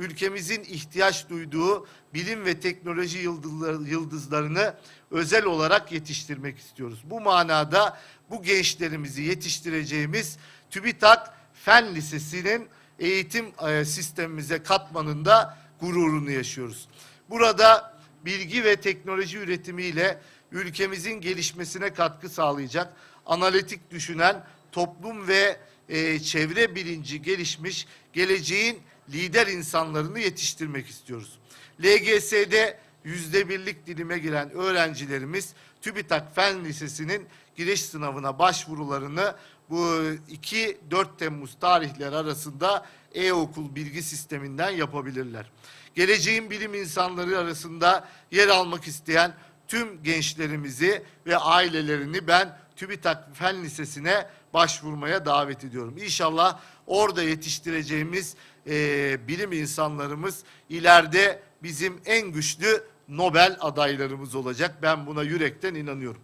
ülkemizin ihtiyaç duyduğu bilim ve teknoloji yıldızları- yıldızlarını özel olarak yetiştirmek istiyoruz. Bu manada bu gençlerimizi yetiştireceğimiz TÜBİTAK Fen Lisesi'nin eğitim e, sistemimize katmanında gururunu yaşıyoruz. Burada bilgi ve teknoloji üretimiyle ülkemizin gelişmesine katkı sağlayacak, analitik düşünen, toplum ve e, çevre bilinci gelişmiş, geleceğin lider insanlarını yetiştirmek istiyoruz. LGS'de yüzde birlik dilime giren öğrencilerimiz TÜBİTAK Fen Lisesi'nin giriş sınavına başvurularını bu 2-4 Temmuz tarihleri arasında e-okul bilgi sisteminden yapabilirler. Geleceğin bilim insanları arasında yer almak isteyen tüm gençlerimizi ve ailelerini ben TÜBİTAK Fen Lisesi'ne başvurmaya davet ediyorum. İnşallah orada yetiştireceğimiz eee, bilim insanlarımız ileride bizim en güçlü Nobel adaylarımız olacak. Ben buna yürekten inanıyorum.